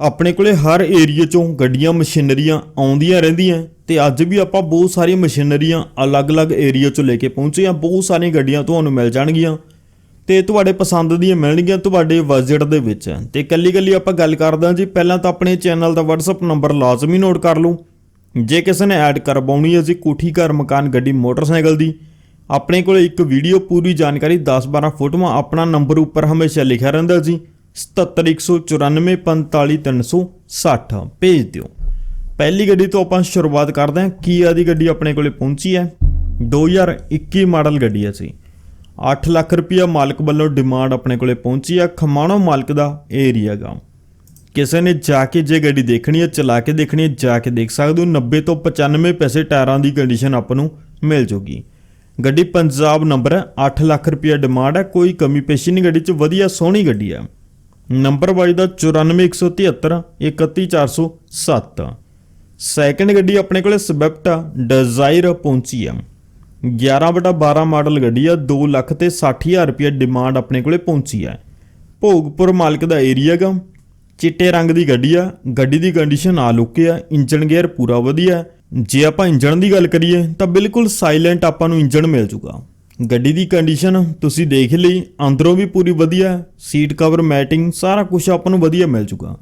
ਆਪਣੇ ਕੋਲੇ ਹਰ ਏਰੀਆ ਚੋਂ ਗੱਡੀਆਂ, ਮਸ਼ੀਨਰੀਆਂ ਆਉਂਦੀਆਂ ਰਹਿੰਦੀਆਂ। ਤੇ ਅੱਜ ਵੀ ਆਪਾਂ ਬਹੁਤ ਸਾਰੀਆਂ ਮਸ਼ੀਨਰੀਆਂ ਅਲੱਗ-ਅਲੱਗ ਏਰੀਆ ਚੋਂ ਲੈ ਕੇ ਪਹੁੰਚੇ ਆ ਬਹੁਤ ਸਾਰੀਆਂ ਗੱਡੀਆਂ ਤੁਹਾਨੂੰ ਮਿਲ ਜਾਣਗੀਆਂ। ਤੇ ਤੁਹਾਡੇ ਪਸੰਦ ਦੀਆਂ ਮਿਲਣਗੀਆਂ ਤੁਹਾਡੇ ਬਜਟ ਦੇ ਵਿੱਚ। ਤੇ ਕੱਲੀ-ਕੱਲੀ ਆਪਾਂ ਗੱਲ ਕਰਦੇ ਹਾਂ ਜੀ, ਪਹਿਲਾਂ ਤਾਂ ਆਪਣੇ ਚੈਨਲ ਦਾ WhatsApp ਨੰਬਰ ਲਾਜ਼ਮੀ ਨੋਟ ਕਰ ਲਓ। ਜੇ ਕਿਸੇ ਨੇ ਐਡ ਕਰਵਾਉਣੀ ਹੈ ਜੀ, ਕੋਠੀ ਘਰ ਮਕਾਨ ਗੱਡੀ ਮੋਟਰਸਾਈਕਲ ਦੀ, ਆਪਣੇ ਕੋਲ ਇੱਕ ਵੀਡੀਓ ਪੂਰੀ ਜਾਣਕਾਰੀ 10-12 ਫੋਟੋਆਂ ਆਪਣਾ ਨੰਬਰ ਉੱਪਰ ਹਮੇਸ਼ਾ ਲਿਖਿਆ ਰਹਿੰਦਾ ਜੀ। 7714945360 ਭੇਜ ਦਿਓ। ਪਹਿਲੀ ਗੱਡੀ ਤੋਂ ਆਪਾਂ ਸ਼ੁਰੂਆਤ ਕਰਦੇ ਹਾਂ। ਕੀਆ ਦੀ ਗੱਡੀ ਆਪਣੇ ਕੋਲੇ ਪਹੁੰਚੀ ਹੈ? 2021 ਮਾਡਲ ਗੱਡੀ ਹੈ ਜੀ 8 ਲੱਖ ਰੁਪਇਆ ਮਾਲਕ ਵੱਲੋਂ ਡਿਮਾਂਡ ਆਪਣੇ ਕੋਲੇ ਪਹੁੰਚੀ ਆ ਖਮਾਣੋ ਮਾਲਕ ਦਾ ਏਰੀਆ ਗਾ। ਕਿਸੇ ਨੇ ਜਾ ਕੇ ਜੇ ਗੱਡੀ ਦੇਖਣੀ ਹੈ, ਚਲਾ ਕੇ ਦੇਖਣੀ ਹੈ, ਜਾ ਕੇ ਦੇਖ ਸਕਦੇ ਹੋ। 90 ਤੋਂ 95 ਪੈਸੇ ਟਾਇਰਾਂ ਦੀ ਕੰਡੀਸ਼ਨ ਆਪ ਨੂੰ ਮਿਲ ਜੂਗੀ। ਗੱਡੀ ਪੰਜਾਬ ਨੰਬਰ ਹੈ। 8 ਲੱਖ ਰੁਪਇਆ ਡਿਮਾਂਡ ਹੈ। ਕੋਈ ਕਮੀ ਪੇਸ਼ੀ ਨਹੀਂ। ਗੱਡੀ 'ਚ ਵਧੀਆ ਸੋਹਣੀ ਗੱਡੀ ਹੈ। ਨੰਬਰ ਵਾਈ ਦਾ 94173 31407 ਸੈਕੰਡ ਗੱਡੀ ਆਪਣੇ ਕੋਲੇ ਸਵਿਫਟ ਡਿਜ਼ਾਇਰ ਪਹੁੰਚੀ ਆ 11 ਬਟਾ 12 ਮਾਡਲ ਗੱਡੀ ਆ 2 ਲੱਖ ਤੇ 60000 ਰੁਪਏ ਡਿਮਾਂਡ ਆਪਣੇ ਕੋਲੇ ਪਹੁੰਚੀ ਹੈ ਭੋਗਪੁਰ ਮਾਲਕ ਦਾ ਏਰੀਆ ਗਾ। ਚਿੱਟੇ ਰੰਗ ਦੀ ਗੱਡੀ ਆ, ਗੱਡੀ ਦੀ ਕੰਡੀਸ਼ਨ ਆ ਲੁੱਕੇ ਆ ਇੰਜਨ ਗੇਅਰ ਪੂਰਾ ਵਧੀਆ। ਜੇ ਆਪਾਂ ਇੰਜਨ ਦੀ ਗੱਲ ਕਰੀਏ, ਤਾਂ ਬਿਲਕੁਲ ਸਾਇਲੈਂਟ ਆਪਾਂ ਨੂੰ ਇੰਜਨ ਮਿਲ ਜੂਗਾ। ਗੱਡੀ ਦੀ ਕੰਡੀਸ਼ਨ ਤੁਸੀਂ ਦੇਖ ਲਈ, ਅੰਦਰੋਂ ਵੀ ਪੂਰੀ ਵਧੀਆ ਸੀਟ ਕਵਰ ਮੈਟਿੰਗ ਸਾਰਾ ਕੁਝ ਆਪਾਂ ਨੂੰ ਵਧੀਆ ਮਿਲ ਜੂਗਾ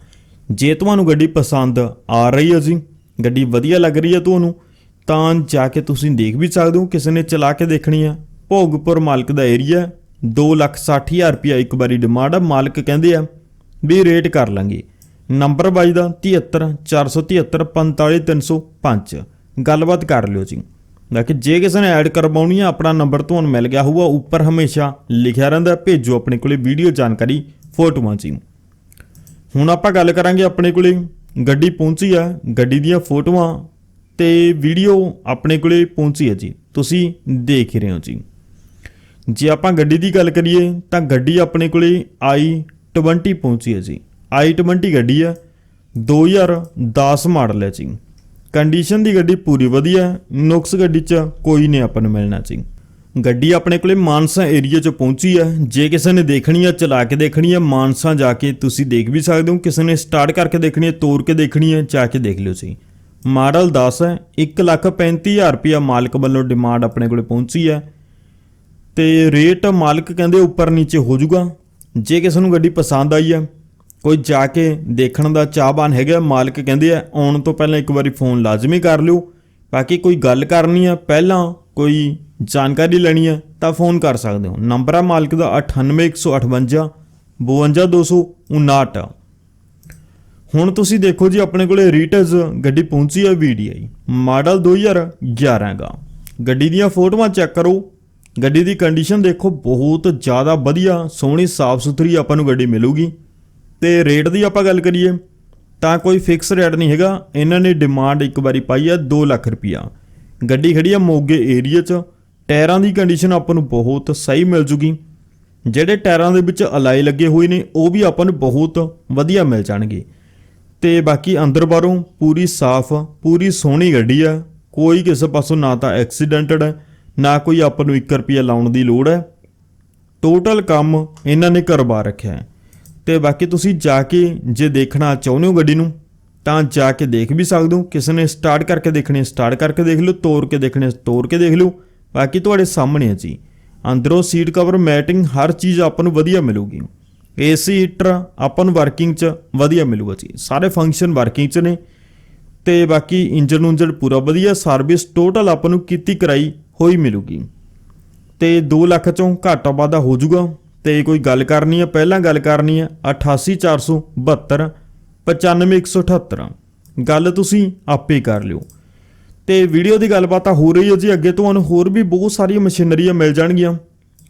ਜੇ ਤੁਹਾਨੂੰ ਗੱਡੀ ਪਸੰਦ ਆ ਰਹੀ ਹੈ ਜੀ, ਗੱਡੀ ਵਧੀਆ ਲੱਗ ਰਹੀ ਹੈ ਤੁਹਾਨੂੰ, ਤਾਂ ਜਾ ਕੇ ਤੁਸੀਂ ਦੇਖ ਵੀ ਸਕਦੇ ਹੋ, ਕਿਸੇ ਨੇ ਚਲਾ ਕੇ ਦੇਖਣੀ ਆ ਭੋਗਪੁਰ ਮਾਲਕ ਦਾ ਏਰੀਆ 260000 ਰੁਪਇਆ ਇੱਕ ਵਾਰੀ ਡਿਮਾਂਡ ਆ, ਮਾਲਕ ਕਹਿੰਦੇ ਆ ਵੀ ਰੇਟ ਕਰ ਲਾਂਗੇ। ਨੰਬਰ ਬਾਈ ਦਾ 73 473 45305 ਗੱਲਬਾਤ ਕਰ ਲਿਓ ਜੀ। ਬਾਕੀ ਜੇ ਕਿਸੇ ਨੇ ਐਡ ਕਰਵਾਉਣੀ ਆ, ਆਪਣਾ ਨੰਬਰ ਤੁਹਾਨੂੰ ਮਿਲ ਗਿਆ ਹੋਊਗਾ, ਉੱਪਰ ਹਮੇਸ਼ਾ ਲਿਖਿਆ ਰਹਿੰਦਾ ਭੇਜੋ ਆਪਣੇ ਕੋਲੇ ਵੀਡੀਓ ਜਾਣਕਾਰੀ ਫੋਟੋਆਂ ਜੀ ਹੁਣ ਆਪਾਂ ਗੱਲ ਕਰਾਂਗੇ ਆਪਣੇ ਕੋਲੇ, ਗੱਡੀ ਪਹੁੰਚੀ ਆ, ਗੱਡੀ ਦੀਆਂ ਫੋਟੋਆਂ ਤੇ ਵੀਡੀਓ ਆਪਣੇ ਕੋਲੇ ਪਹੁੰਚੀ ਹੈ ਜੀ, ਤੁਸੀਂ ਦੇਖ ਹੀ ਰਹੇ ਹੋ ਜੀ। ਜੇ ਆਪਾਂ ਗੱਡੀ ਦੀ ਗੱਲ ਕਰੀਏ, ਤਾਂ ਗੱਡੀ ਆਪਣੇ ਕੋਲੇ i20 ਪਹੁੰਚੀ ਹੈ ਜੀ। i20 ਗੱਡੀ ਹੈ 2010 ਮਾਡਲ ਹੈ ਜੀ। ਕੰਡੀਸ਼ਨ ਦੀ ਗੱਡੀ ਪੂਰੀ ਵਧੀਆ ਨੁਕਸ ਗੱਡੀ 'ਚ ਕੋਈ ਨਹੀਂ ਆਪਾਂ ਨੂੰ ਮਿਲਣਾ ਜੀ। ਗੱਡੀ ਆਪਣੇ ਕੋਲੇ ਮਾਨਸਾ ਏਰੀਆ 'ਚ ਪਹੁੰਚੀ ਹੈ, ਜੇ ਕਿਸੇ ਨੇ ਦੇਖਣੀ ਆ ਚਲਾ ਕੇ ਦੇਖਣੀ ਹੈ, ਮਾਨਸਾ ਜਾ ਕੇ ਤੁਸੀਂ ਦੇਖ ਵੀ ਸਕਦੇ ਹੋ, ਕਿਸੇ ਨੇ ਸਟਾਰਟ ਕਰਕੇ ਦੇਖਣੀ ਹੈ ਤੋੜ ਕੇ ਦੇਖਣੀ ਹੈ, ਜਾ ਕੇ ਦੇਖ ਲਿਓ ਜੀ। ਮਾਡਲ 10 ਹੈ 135000 ਰੁਪਇਆ ਮਾਲਕ ਵੱਲੋਂ ਡਿਮਾਂਡ ਆਪਣੇ ਕੋਲੇ ਪਹੁੰਚੀ ਹੈ। ਤੇ ਰੇਟ ਮਾਲਕ ਕਹਿੰਦੇ ਉੱਪਰ ਨੀਚੇ ਹੋ ਜਾਊਗਾ। ਜੇ ਕਿਸੇ ਨੂੰ ਗੱਡੀ ਪਸੰਦ ਆਈ ਹੈ ਕੋਈ ਜਾ ਕੇ ਦੇਖਣ ਦਾ ਚਾਹਬਾਨ ਹੈਗਾ, ਮਾਲਕ ਕਹਿੰਦੇ ਆ, ਆਉਣ ਤੋਂ ਪਹਿਲਾਂ ਇੱਕ ਵਾਰੀ ਫੋਨ ਲਾਜ਼ਮੀ ਕਰ ਲਿਓ। ਬਾਕੀ ਕੋਈ ਗੱਲ ਕਰਨੀ ਹੈ ਪਹਿਲਾਂ ਕੋਈ ਜਾਣਕਾਰੀ ਲੈਣੀ ਹੈ ਤਾਂ ਫੋਨ ਕਰ ਸਕਦੇ ਹੋ। ਨੰਬਰ ਆ ਮਾਲਕ ਦਾ 98158 52259 ਹੁਣ ਤੁਸੀਂ ਦੇਖੋ ਜੀ, ਆਪਣੇ ਕੋਲੇ ਰੀਟਸ ਗੱਡੀ ਪਹੁੰਚੀ ਹੈ VDI ਮਾਡਲ 2011 ਦਾ ਗੱਡੀ ਦੀਆਂ ਫੋਟੋਆਂ ਚੈੱਕ ਕਰੋ। ਗੱਡੀ ਦੀ ਕੰਡੀਸ਼ਨ ਦੇਖੋ, ਬਹੁਤ ਜ਼ਿਆਦਾ ਵਧੀਆ, ਸੋਹਣੀ ਸਾਫ਼ ਸੁਥਰੀ ਆਪਾਂ ਨੂੰ ਗੱਡੀ ਮਿਲੂਗੀ। ਤੇ ਰੇਟ ਦੀ ਆਪਾਂ ਗੱਲ ਕਰੀਏ, ਤਾਂ ਕੋਈ ਫਿਕਸ ਰੇਟ ਨਹੀਂ ਹੈਗਾ। ਇਹਨਾਂ ਨੇ ਡਿਮਾਂਡ ਇੱਕ ਵਾਰੀ ਪਾਈ ਹੈ 2 ਲੱਖ ਰੁਪਿਆ ਗੱਡੀ ਖੜੀ ਆ ਮੋਗੇ ਏਰੀਆ 'ਚ। ਟਾਇਰਾਂ ਦੀ ਕੰਡੀਸ਼ਨ ਆਪਾਂ ਨੂੰ ਬਹੁਤ ਸਹੀ ਮਿਲ ਜੂਗੀ। ਜਿਹੜੇ ਟਾਇਰਾਂ ਦੇ ਵਿੱਚ ਅਲਾਈ ਲੱਗੇ ਹੋਏ ਨੇ, ਉਹ ਵੀ ਆਪਾਂ ਨੂੰ ਬਹੁਤ ਵਧੀਆ ਮਿਲ ਜਾਣਗੇ। ਤੇ ਬਾਕੀ ਅੰਦਰ ਬਾਹਰੋਂ ਪੂਰੀ ਸਾਫ਼, ਪੂਰੀ ਸੋਹਣੀ ਗੱਡੀ ਆ। ਕੋਈ ਕਿਸੇ ਪਾਸੋਂ ਨਾ ਤਾਂ ਐਕਸੀਡੈਂਟਡ ਹੈ ਨਾ ਕੋਈ ਆਪਾਂ ਨੂੰ 1 ਰੁਪਿਆ ਲਾਉਣ ਦੀ ਲੋੜ ਹੈ ਟੋਟਲ ਕੰਮ ਇਹਨਾਂ ਨੇ ਕਰਵਾ ਰੱਖਿਆ ਹੈ। ਤੇ ਬਾਕੀ ਤੁਸੀਂ ਜਾ ਕੇ ਜੇ ਦੇਖਣਾ ਚਾਹੁੰਦੇ ਹੋ ਗੱਡੀ ਨੂੰ, ਤਾਂ ਜਾ ਕੇ ਦੇਖ ਵੀ ਸਕਦੇ ਹੋ। ਕਿਸੇ ਨੇ ਸਟਾਰਟ ਕਰਕੇ ਦੇਖਣੀ ਸਟਾਰਟ ਕਰਕੇ ਦੇਖ ਲਓ ਤੋੜ ਕੇ ਦੇਖਣੇ ਤੋੜ ਕੇ ਦੇਖ ਲਓ। ਬਾਕੀ ਤੁਹਾਡੇ ਸਾਹਮਣੇ ਹੈ ਜੀ। ਅੰਦਰੋਂ ਸੀਟ ਕਵਰ ਮੈਟਿੰਗ ਹਰ ਚੀਜ਼ ਆਪਾਂ ਨੂੰ ਵਧੀਆ ਮਿਲੂਗੀ। ਏਸੀ ਹੀਟਰ ਆਪਾਂ ਨੂੰ ਵਰਕਿੰਗ 'ਚ ਵਧੀਆ ਮਿਲੂਗਾ ਜੀ। ਸਾਰੇ ਫੰਕਸ਼ਨ ਵਰਕਿੰਗ 'ਚ ਨੇ। ਤੇ ਬਾਕੀ ਇੰਜਨ ਉਂਜਨ ਪੂਰਾ ਵਧੀਆ ਸਰਵਿਸ ਟੋਟਲ ਆਪਾਂ ਨੂੰ ਕੀਤੀ ਕਰਾਈ ਹੋਈ ਮਿਲੂਗੀ। ਤੇ 2 ਲੱਖ ਚੋਂ ਘਾਟਾ ਵਾਧਾ ਹੋ ਜਾਊਗਾ। ਤੇ ਕੋਈ ਗੱਲ ਕਰਨੀ ਹੈ ਪਹਿਲਾਂ ਗੱਲ ਕਰਨੀ ਹੈ 88472 95178 ਗੱਲ ਤੁਸੀਂ ਆਪੇ ਕਰ ਲਿਓ। ਤੇ ਵੀਡੀਓ ਦੀ ਗੱਲਬਾਤ ਹੋ ਰਹੀ ਹੈ ਜੀ, ਅੱਗੇ ਤੁਹਾਨੂੰ ਹੋਰ ਵੀ ਬਹੁਤ ਸਾਰੀਆਂ ਮਸ਼ੀਨਰੀਆਂ ਮਿਲ ਜਾਣਗੀਆਂ।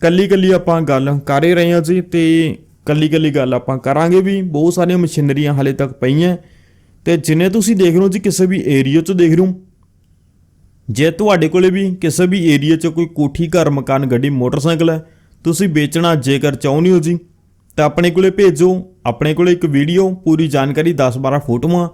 ਕੱਲੀ ਕੱਲੀ ਆਪਾਂ ਗੱਲ ਕਰ ਹੀ ਰਹੇ ਹਾਂ ਜੀ, ਤੇ ਕੱਲੀ ਕੱਲੀ ਗੱਲ ਆਪਾਂ ਕਰਾਂਗੇ ਵੀ, ਬਹੁਤ ਸਾਰੀਆਂ ਮਸ਼ੀਨਰੀਆਂ ਹਾਲੇ ਤੱਕ ਪਈਆਂ। ਤੇ ਜਿਨੇ ਤੁਸੀਂ ਦੇਖ ਰਹੇ ਹੋ ਜੀ, ਕਿਸੇ ਵੀ ਏਰੀਆ 'ਚ ਦੇਖ ਰਹੇ ਹੋ। ਜੇ ਤੁਹਾਡੇ ਕੋਲੇ ਵੀ ਕਿਸੇ ਵੀ ਏਰੀਆ 'ਚ ਕੋਈ ਕੋਠੀ ਘਰ, ਮਕਾਨ, ਗੱਡੀ, ਮੋਟਰਸਾਈਕਲ ਹੈ ਤੁਸੀਂ ਵੇਚਣਾ ਜੇਕਰ ਚਾਹੁੰਦੇ ਹੋ ਜੀ, ਤਾਂ ਆਪਣੇ ਕੋਲੇ ਭੇਜੋ, ਆਪਣੇ ਕੋਲੇ ਇੱਕ ਵੀਡੀਓ, ਪੂਰੀ ਜਾਣਕਾਰੀ 10-12 ਫੋਟੋਆਂ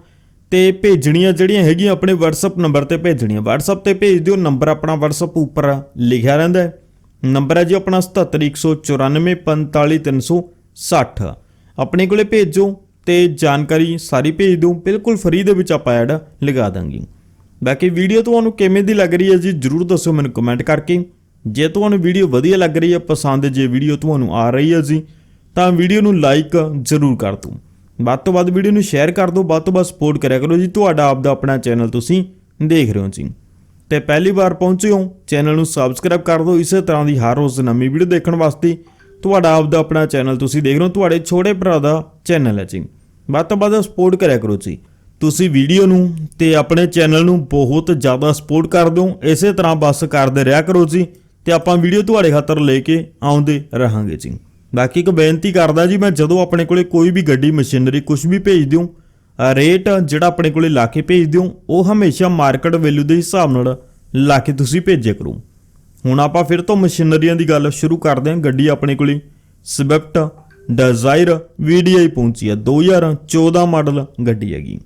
ਤੇ ਭੇਜਣੀਆਂ ਜਿਹੜੀਆਂ ਹੈਗੀਆਂ ਆਪਣੇ WhatsApp ਨੰਬਰ ਤੇ ਭੇਜਣੀਆਂ। WhatsApp ਤੇ ਭੇਜ ਦਿਓ, ਨੰਬਰ ਆਪਣਾ WhatsApp ਉੱਪਰ ਲਿਖਿਆ ਰਹਿੰਦਾ ਹੈ। ਨੰਬਰ ਹੈ ਜੀ ਆਪਣਾ 7714945360 ਆਪਣੇ ਕੋਲੇ ਭੇਜੋ ਤੇ ਜਾਣਕਾਰੀ ਸਾਰੀ ਭੇਜ ਦਿਓ, ਬਿਲਕੁਲ ਫ੍ਰੀ ਦੇ ਵਿੱਚ ਆਪਾਂ ਐਡ ਲਗਾ ਦਾਂਗੇ। ਬਾਕੀ ਵੀਡੀਓ ਤੁਹਾਨੂੰ ਕਿਵੇਂ ਦੀ ਲੱਗ ਰਹੀ ਹੈ ਜੀ, ਜਰੂਰ ਦੱਸੋ ਮੈਨੂੰ ਕਮੈਂਟ ਕਰਕੇ। ਜੇ ਤੁਹਾਨੂੰ ਵੀਡੀਓ ਵਧੀਆ ਲੱਗ ਰਹੀ ਹੈ, ਪਸੰਦ ਜੇ ਵੀਡੀਓ ਤੁਹਾਨੂੰ ਆ ਰਹੀ ਹੈ ਜੀ, ਤਾਂ ਵੀਡੀਓ ਨੂੰ ਲਾਈਕ ਜ਼ਰੂਰ ਕਰ ਦਿਓ। ਵੱਧ ਤੋਂ ਵੱਧ ਵੀਡੀਓ ਨੂੰ ਸ਼ੇਅਰ ਕਰ ਦਿਓ, ਵੱਧ ਤੋਂ ਵੱਧ ਸਪੋਰਟ ਕਰਿਆ ਕਰੋ ਜੀ, ਤੁਹਾਡਾ ਆਪਦਾ ਆਪਣਾ ਚੈਨਲ ਤੁਸੀਂ ਦੇਖ ਰਹੇ ਹੋ ਜੀ। ਤੇ ਪਹਿਲੀ ਵਾਰ ਪਹੁੰਚੇ ਹੋ ਚੈਨਲ ਨੂੰ ਸਬਸਕ੍ਰਾਈਬ ਕਰ ਦਿਓ, ਇਸੇ ਤਰ੍ਹਾਂ ਦੀ ਹਰ ਰੋਜ਼ ਨਵੀਂ ਵੀਡੀਓ ਦੇਖਣ ਵਾਸਤੇ ਤੁਹਾਡਾ ਆਪਦਾ ਆਪਣਾ ਚੈਨਲ ਤੁਸੀਂ ਦੇਖ ਰਹੇ ਹੋ, ਤੁਹਾਡੇ ਛੋਟੇ ਭਰਾ ਦਾ ਚੈਨਲ ਹੈ ਜੀ। ਵੱਧ ਤੋਂ ਵੱਧ ਸਪੋਰਟ ਕਰਿਆ ਕਰੋ ਜੀ। ਤੁਸੀਂ ਵੀਡੀਓ ਨੂੰ ਤੇ ਆਪਣੇ ਚੈਨਲ ਨੂੰ ਬਹੁਤ ਜ਼ਿਆਦਾ ਸਪੋਰਟ ਕਰ ਦਿਓ, ਇਸੇ ਤਰ੍ਹਾਂ ਬਸ ਕਰਦੇ ਰਿਹਾ ਕਰੋ ਜੀ। ਤੇ ਆਪਾਂ ਵੀਡੀਓ ਤੁਹਾਡੇ ਖਾਤਰ ਲੈ ਕੇ ਆਉਂਦੇ ਰਹਾਂਗੇ ਜੀ। ਬਾਕੀ ਇੱਕ ਬੇਨਤੀ ਕਰਦਾ ਜੀ, ਮੈਂ ਜਦੋਂ ਆਪਣੇ ਕੋਲੇ ਕੋਈ ਵੀ ਗੱਡੀ, ਮਸ਼ੀਨਰੀ ਕੁਝ ਵੀ ਭੇਜ ਦਿਓ ਰੇਟ ਜਿਹੜਾ ਆਪਣੇ ਕੋਲੇ ਲਾ ਕੇ ਭੇਜ ਦਿਓ ਉਹ ਹਮੇਸ਼ਾ ਮਾਰਕੀਟ ਵੈਲਿਊ ਦੇ ਹਿਸਾਬ ਨਾਲ ਲਾ ਕੇ ਤੁਸੀਂ ਭੇਜਿਆ ਕਰੋ। ਹੁਣ ਆਪਾਂ ਫਿਰ ਤੋਂ ਮਸ਼ੀਨਰੀਆਂ ਦੀ ਗੱਲ ਸ਼ੁਰੂ ਕਰਦੇ ਹਾਂ। ਗੱਡੀ ਆਪਣੇ ਕੋਲੇ ਸਵਿਫਟ ਡਿਜ਼ਾਇਰ VDI ਪਹੁੰਚੀ ਹੈ। 2014 ਮਾਡਲ ਗੱਡੀ ਹੈਗੀ।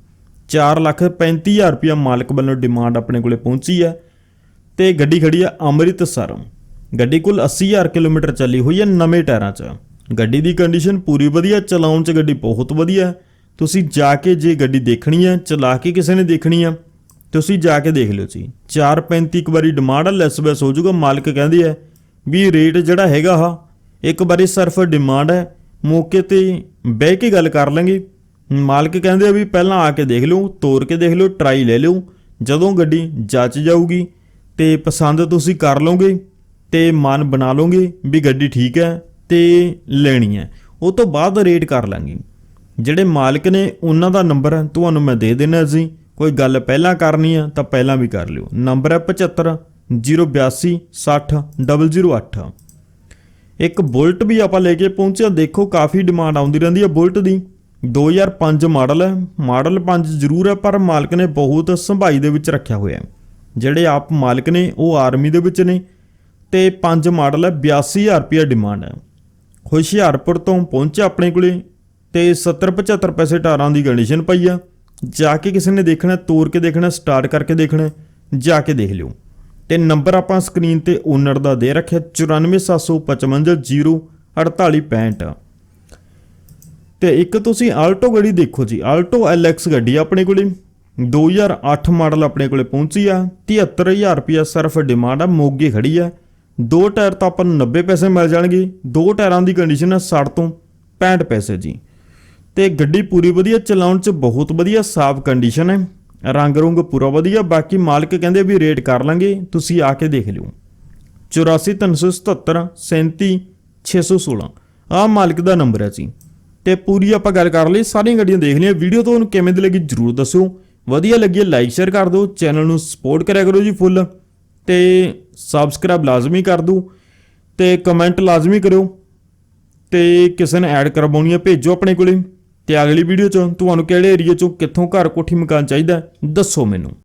435000 ਰੁਪਇਆ ਮਾਲਕ ਵੱਲੋਂ ਡਿਮਾਂਡ ਆਪਣੇ ਕੋਲੇ ਪਹੁੰਚੀ ਹੈ। ਤੇ ਗੱਡੀ ਖੜੀ ਆ ਅੰਮ੍ਰਿਤਸਰ। ਗੱਡੀ ਕੁੱਲ 80000 ਕਿਲੋਮੀਟਰ ਚੱਲੀ ਹੋਈ ਹੈ ਨਵੇਂ ਟਾਇਰਾਂ 'ਚ। ਗੱਡੀ ਦੀ ਕੰਡੀਸ਼ਨ ਪੂਰੀ ਵਧੀਆ, ਚਲਾਉਣ 'ਚ ਗੱਡੀ ਬਹੁਤ ਵਧੀਆ। ਤੁਸੀਂ ਜਾ ਕੇ ਜੇ ਗੱਡੀ ਦੇਖਣੀ ਹੈ ਚਲਾ ਕੇ ਕਿਸੇ ਨੇ ਦੇਖਣੀ ਹੈ ਤੁਸੀਂ ਜਾ ਕੇ ਦੇਖ ਲਿਓ ਜੀ। 435 ਇੱਕ ਵਾਰੀ ਡਿਮਾਂਡ ਆ ਲੈਸ ਬੈਸ ਹੋ ਜਾਊਗਾ, ਮਾਲਕ ਕਹਿੰਦੇ ਆ ਵੀ ਰੇਟ ਜਿਹੜਾ ਹੈਗਾ ਹਾ ਇੱਕ ਵਾਰੀ ਸਿਰਫ ਡਿਮਾਂਡ ਹੈ ਮੌਕੇ ਤੇ ਬਹਿ ਕੇ ਗੱਲ ਕਰ ਲਾਂਗੇ। ਮਾਲਕ ਕਹਿੰਦੇ ਆ ਵੀ ਪਹਿਲਾਂ ਆ ਕੇ ਦੇਖ ਲਿਓ, ਤੋਰ ਕੇ ਦੇਖ ਲਿਓ ਟਰਾਈ ਲੈ ਲਿਓ। ਜਦੋਂ ਗੱਡੀ ਜੱਚ ਜਾਊਗੀ ਤੇ ਪਸੰਦ ਤੁਸੀਂ ਕਰ ਲਓਗੇ ਤੇ ਮਨ ਬਣਾ ਲਓਗੇ ਵੀ ਗੱਡੀ ਠੀਕ ਹੈ ਤੇ ਲੈਣੀ ਹੈ। ਉਹ ਤੋਂ ਬਾਅਦ ਰੇਟ ਕਰ ਲਾਂਗੇ। ਜਿਹੜੇ ਮਾਲਕ ਨੇ ਉਹਨਾਂ ਦਾ ਨੰਬਰ ਤੁਹਾਨੂੰ ਮੈਂ ਦੇ ਦੇਣਾ ਜੀ ਕੋਈ ਗੱਲ ਪਹਿਲਾਂ ਕਰਨੀ ਆ ਤਾਂ ਪਹਿਲਾਂ ਵੀ ਕਰ ਲਿਓ। ਨੰਬਰ ਹੈ 75 082 60 008 ਇੱਕ ਬੁਲਟ ਵੀ ਆਪਾਂ ਲੈ ਕੇ ਪਹੁੰਚਿਆ ਦੇਖੋ, ਕਾਫੀ ਡਿਮਾਂਡ ਆਉਂਦੀ ਰਹਿੰਦੀ ਹੈ ਬੁਲਟ ਦੀ। 2005 ਮਾਡਲ ਹੈ। ਮਾਡਲ 5 ਜ਼ਰੂਰ ਹੈ, ਪਰ ਮਾਲਕ ਨੇ ਬਹੁਤ ਸੰਭਾਈ ਦੇ ਵਿੱਚ ਰੱਖਿਆ ਹੋਇਆ ਹੈ। ਜਿਹੜੇ ਆਪ ਮਾਲਕ ਨੇ, ਉਹ ਆਰਮੀ ਦੇ ਵਿੱਚ ਨੇ ਤੇ ਪੰਜ ਮਾਡਲ ਹੈ 82000 ਰੁਪਏ ਡਿਮਾਂਡ ਹੈ। ਹੁਸ਼ਿਆਰਪੁਰ ਤੋਂ ਪਹੁੰਚਿਆ ਆਪਣੇ ਕੋਲੇ ਤੇ 70 75 ਪੈਸੇ ਟਾਰਾਂ ਦੀ ਕੰਡੀਸ਼ਨ ਪਈ ਆ। ਜਾ ਕੇ ਕਿਸੇ ਨੇ ਦੇਖਣਾ ਤੋੜ ਕੇ ਦੇਖਣਾ, ਸਟਾਰਟ ਕਰਕੇ ਦੇਖਣਾ, ਜਾ ਕੇ ਦੇਖ ਲਿਓ। ਤੇ ਨੰਬਰ ਆਪਾਂ ਸਕਰੀਨ ਤੇ ਓਨਰ ਦਾ ਦੇ ਰੱਖਿਆ 9475504865 ਤੇ ਇੱਕ ਤੁਸੀਂ ਆਲਟੋ ਗੱਡੀ ਦੇਖੋ ਜੀ, ਆਲਟੋ ਐਲਐਕਸ ਗੱਡੀ ਆਪਣੇ ਕੋਲੇ। 2008 ਮਾਡਲ ਆਪਣੇ ਕੋਲੇ ਪਹੁੰਚੀ ਆ 73000 ਰੁਪਿਆ ਸਿਰਫ ਡਿਮਾਂਡ ਆ, ਮੋਗੇ ਖੜੀ ਆ। ਦੋ ਟਾਇਰ ਤਾਂ ਆਪਾਂ ਨੂੰ 90 ਪੈਸੇ ਮਿਲ ਜਾਣਗੇ। ਦੋ ਟਾਇਰਾਂ ਦੀ ਕੰਡੀਸ਼ਨ ਹੈ 60 ਤੋਂ 65 ਪੈਸੇ ਜੀ। ਤੇ ਗੱਡੀ ਪੂਰੀ ਵਧੀਆ ਚਲਾਉਣ 'ਚ ਬਹੁਤ ਵਧੀਆ, ਸਾਫ਼ ਕੰਡੀਸ਼ਨ ਹੈ ਰੰਗ ਰੁੰਗ ਪੂਰਾ ਵਧੀਆ, ਬਾਕੀ ਮਾਲਕ ਕਹਿੰਦੇ ਵੀ ਰੇਟ ਕਰ ਲਾਂਗੇ, ਤੁਸੀਂ ਆ ਕੇ ਦੇਖ ਲਿਓ। 84377 37616 ਆਹ ਮਾਲਕ ਦਾ ਨੰਬਰ ਹੈ ਜੀ। ਤੇ ਪੂਰੀ ਆਪਾਂ ਗੱਲ ਕਰ ਲਈ, ਸਾਰੀਆਂ ਗੱਡੀਆਂ ਦੇਖ ਲਈਆਂ, ਵੀਡੀਓ ਤੁਹਾਨੂੰ ਕਿਵੇਂ ਦੀ ਲੱਗੀ ਜਰੂਰ ਦੱਸਿਓ। ਵਧੀਆ ਲੱਗੀ ਲਾਈਕ ਸ਼ੇਅਰ ਕਰ ਦਿਓ ਚੈਨਲ ਨੂੰ ਸਪੋਰਟ ਕਰਿਆ ਕਰੋ ਜੀ ਫੁੱਲ ਤੇ ਸਬਸਕ੍ਰਾਈਬ ਲਾਜ਼ਮੀ ਕਰ ਦਿਓ ਤੇ ਕਮੈਂਟ ਲਾਜ਼ਮੀ ਕਰਿਓ ਤੇ ਕਿਸੇ ਨੇ ਐਡ ਕਰਵਾਉਣੀ ਹੈ, ਭੇਜੋ ਆਪਣੇ ਕੋਲੇ ਤੇ ਅਗਲੀ ਵੀਡੀਓ ਚ, ਤੁਹਾਨੂੰ ਕਿਹੜੇ ਏਰੀਆ ਚੋਂ ਕਿੱਥੋਂ ਘਰ ਕੋਠੀ ਮਕਾਨ ਚਾਹੀਦਾ ਦੱਸੋ ਮੈਨੂੰ।